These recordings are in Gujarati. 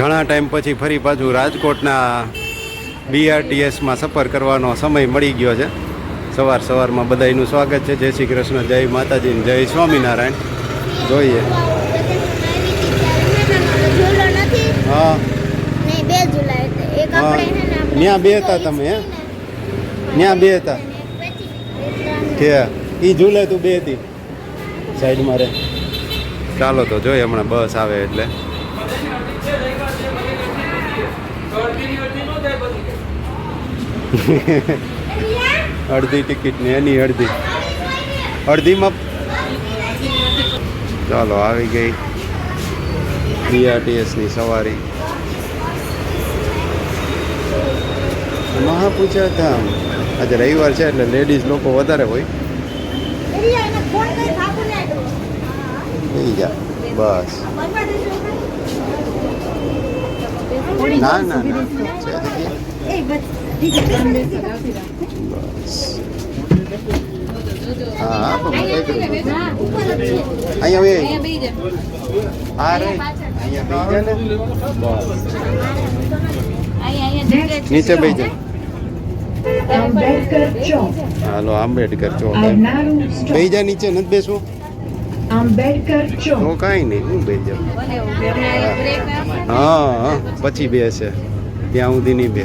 ઘણા ટાઈમ પછી ફરી પાછું રાજકોટના બીઆરટીએસમાં સફર કરવાનો સમય મળી ગયો છે. સવાર સવારમાં બધાયનું સ્વાગત છે. જય શ્રી કૃષ્ણ, જય માતાજી જય સ્વામિનારાયણ. જોઈએ. હા. ત્યાં બે હતા તમે, હે? ત્યાં બે હતા કે એ ઝૂલે તું બે હતી સાઈડમાં રે. ચાલો તો જોઈએ, હમણાં બસ આવે એટલે. અડધી ટિકિટ ને એની અડધી. અડધીમાં ચાલો આવી ગઈ બીઆરટીએસની સવારી. મહાપૂજા ધામ આજે રવિવાર છે એટલે લેડીઝ લોકો વધારે હોય. જા બસ. ના ના? બસ હા? અહીંયા બે હા રે અહીંયા ને બસ નીચે જા હાલો આંબેડકર ચોક. આવનારું સ્ટોપ. જા નીચે નથી બેસવું? આંબેડકર તો કાંઈ નહીં હું બે જાઉં. હા હા પછી બેસે. ત્યાં સુધી નહીં બે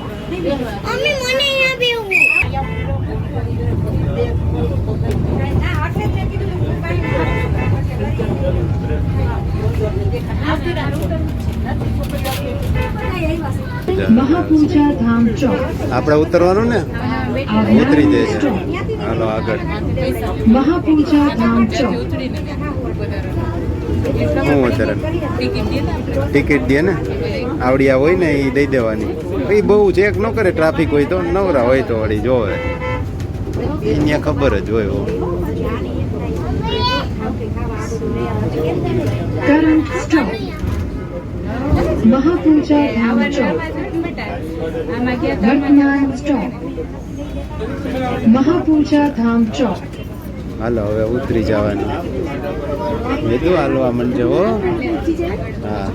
મને અહીંયા બેવું મહાપૂજા ધામ ચોક. આપણે ઉતરવાનું ને? ઉતરી જાય છે હાલો આગળ. મહાપૂજા ધામ ચોક. હું ટિકિટ દે ને? આવડિયા હોય ને એ દઈ દેવાની. એ બહુ ચેક ન કરે ટ્રાફિક હોય તો, નવરા હોય તો વળી જોવે. અહીંયા ખબર જ હોય મહાપૂજા ધામ ચોક. વર્તમાન સ્ટોપ. મહાપૂજા ધામ ચોક. હાલો, હવે ઉતરી જવાનું. મેં હાલવા મંડે હો? હા.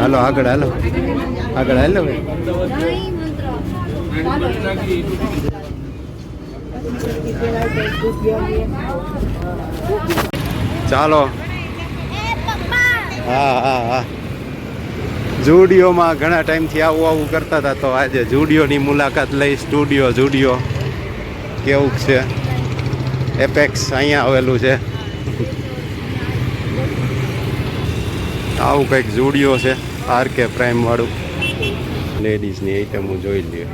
હાલો, આગળ હાલો. આગળ હાલો ચાલો. હા હા હા. જુડિયોમાં ઘણા ટાઈમથી આવું આવું કરતા હતા, તો આજે જુડિયોની મુલાકાત લઈ સ્ટુડિયો ઝુડિયો કેવું છે? એપેક્સ અહીંયા આવેલું છે. આવું કંઈક જુડિયો છે આર કે પ્રાઇમ વાળું. લેડીઝની આઈટમો જોઈ લઈએ.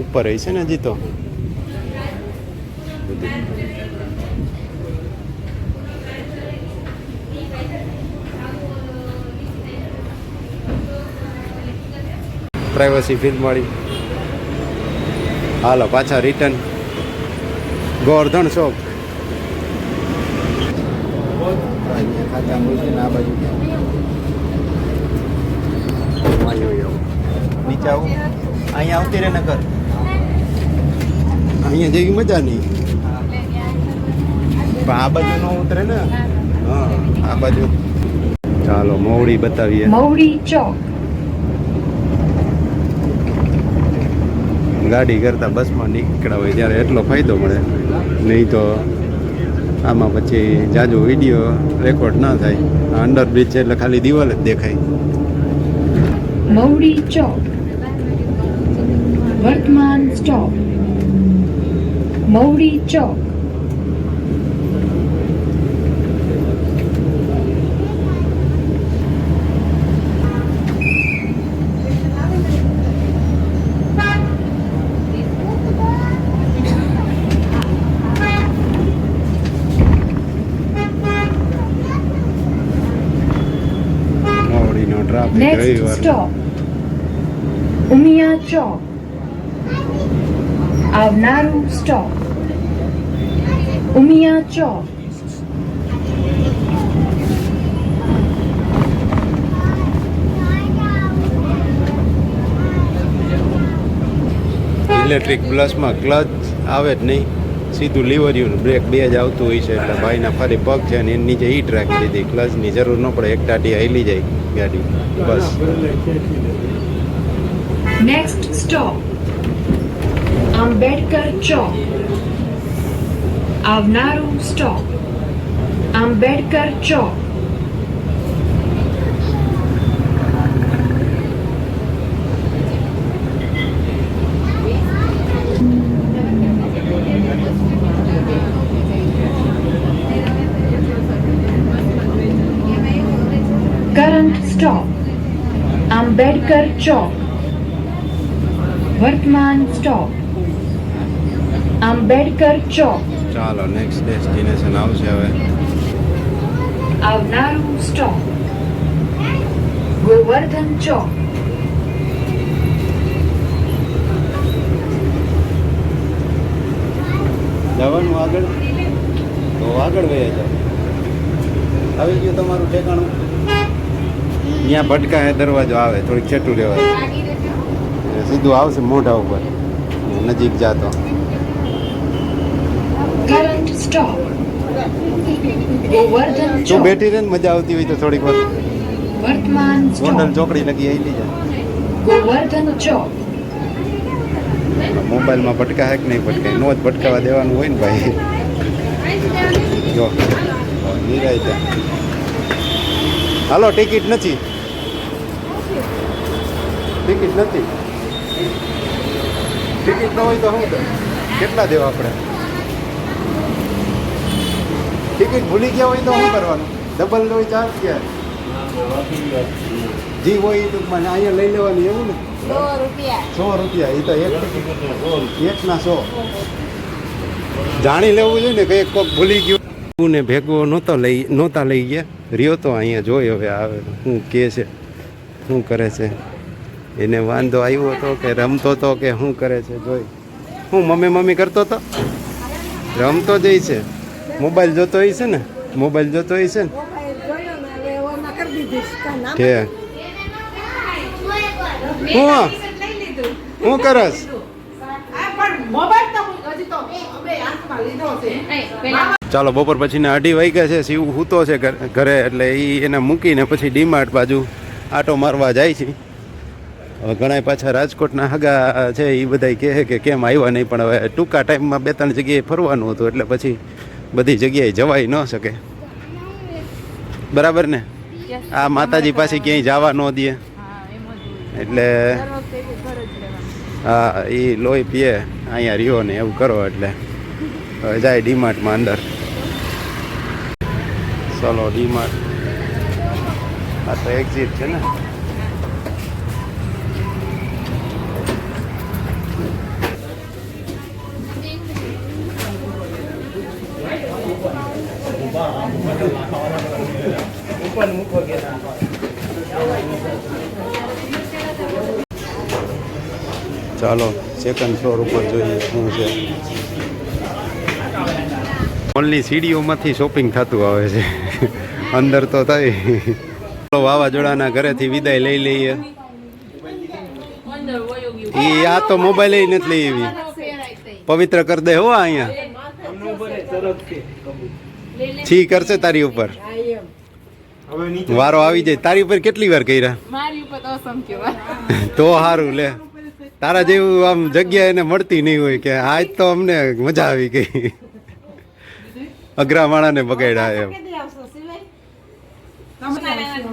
ઉપર હશે ને હજી તો? પ્રાઇવસી ફિલ્મ વાળી. હાલો પાછા રિટર્ન ગોર્ધન શોપ નીચે આવું. અહીંયા આવતી રહે નકર અહીંયા જેવી મજા નહીં. પણ આ બાજુ નો ઉતરે ને? હા. આ બાજુ. ચાલો મોવડી બતાવીએ. મૌડી ચોક. ગાડી કરતાં બસમાં નીકળ્યા હોય ત્યારે એટલો ફાયદો મળે. નહીં તો આમાં પછી જાજુ વીડિયો રેકોર્ડ ના થાય. અંડર બ્રિજ છે એટલે ખાલી દિવાલ જ દેખાય. Modi ચોક. વર્તમાન સ્ટોપ. Modi Chowk. મોવડીનો ટ્રાફિક Next રવિવાર stop. Umia Chowk. Avnaru Stop. Umia Chowk. Electric પ્લસમાં clutch આવે જ નહીં સીધું લીવર્યું બ્રેક બે જ આવતું હોય છે એટલે ભાઈના ફરી પગ છે અને એની નીચે હીટ રાખી દીધી ક્લચની જરૂર ન પડે એક ટાટી હાલી જાય ગાડી બસ Next stop. Ambedkar Chowk. Avnaru Stop. Ambedkar Chowk. Current stop. Ambedkar Chowk. Vartman stop. Ambedkar Chowk. ચાલો નેક્સ્ટ ડેસ્ટિનેશન આવશે હવે Avnaru stop. Govardhan Chowk. જવાનું આગળ તો આગળ વહી જાવ આવી ગયું તમારું ઠેકાણું ત્યાં ભટકા હે દરવાજો આવે થોડીક છેટું રહેવાય. સીધું આવશે મોઢા ઉપર નજીક જાતો. તું બેઠી રહે મજા આવતી હોય તો થોડીક વાર. Vartman ગોંડલ ચોકડી લગી આવી જાય. મોબાઈલમાં ભટકા હે કે નહીં ભટકાય? નો જ ભટકાવા દેવાનું હોય ને ભાઈ. જો નિરાય હાલો ટિકિટ નથી. ટિકિટ નથી. ટિકિટ ન હોય તો શું કેટલા દેવા આપણે? ટિકિટ ભૂલી ગયા હોય તો શું કરવાનું? ડબલ હોય ચાર્જ ક્યાં? જી હોય એ મને અહીંયા લઈ લેવાની એવું ને? સો રૂપિયા. એ તો એક એક ના સો. જાણી લેવું જોઈએ ને કે એક કોક ભૂલી ગયું. ને ભેગો નહોતો લઈ નહોતા લઈ ગયા. રહ્યો તો અહીંયા જોઈ હવે આવે. શું કે છે? શું કરે છે? એને વાંધો આવ્યો હતો કે રમતો હતો કે શું કરે છે, જોઈ. હું મમ્મી મમ્મી કરતો હતો રમતો જ છે. મોબાઈલ જોતો હોય છે ને? મોબાઈલ જોતો હોય છે ને? કે? હું હું કરસ? ચાલો, બપોર પછીના અઢી વાગ્યા છે, શિવ સૂતો છે ઘરે એટલે એ એને મૂકીને પછી ડીમાર્ટ બાજુ આટો મારવા જાય છે. હવે ઘણા પાછા રાજકોટના હગા છે એ બધા કહે કે કેમ આવ્યા નહીં પણ હવે ટૂંકા ટાઈમમાં બે ત્રણ જગ્યાએ ફરવાનું હતું એટલે પછી બધી જગ્યાએ જવાય ન શકે. બરાબર ને? આ માતાજી પાસે ક્યાંય જવા ન દે. એટલે હા એ લોહી પીએ અહીંયા રહ્યો ને એવું કરો એટલે. હવે જાય ડીમાર્ટમાં અંદર. ચલો ડીમાર્ટ. આ તો એક્ઝિટ છે ને? ચાલો સેકન્ડ ફ્લોર ઉપર જોઈએ શું છે. મોલની સીડીઓમાંથી શોપિંગ થતું આવે છે. અંદર તો થાય ચાલો વાવાઝોડાના ઘરેથી વિદાય લઈ લઈએ. એ આ તો મોબાઈલ નથી લઈ એવી પવિત્ર કરી દે હો અહીંયા. છી કરશે તારી ઉપર. વારો આવી જાય. તારી ઉપર કેટલી વાર કર્યા? મારી ઉપર તો અસંખ્ય વાર. તો સારું લે. તારા જેવું આમ જગ્યા એને મળતી નહીં હોય કે આજ તો અમને મજા આવી ગઈ. અઘરા માણાને બગાડ્યા એમ. કેદી આવશો સિવાય? તમે આવશો.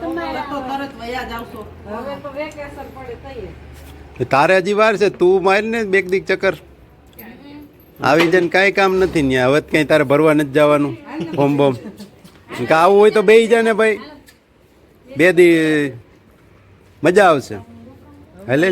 હવે તો તરત વયા જ આવશો. હવે તો વેકેશન પડે તઈએ. તારે હજી વાર છે. તું માર ને બેક દીક ચક્કર. આવી જઈને કાંઈ કામ નથી ને હવે કઈ તારે ભરવા નથી જવાનું. ફોર્મ બોમ. આવું હોય તો બે જાય ને ભાઈ. બે દી મજા આવશે. હાલે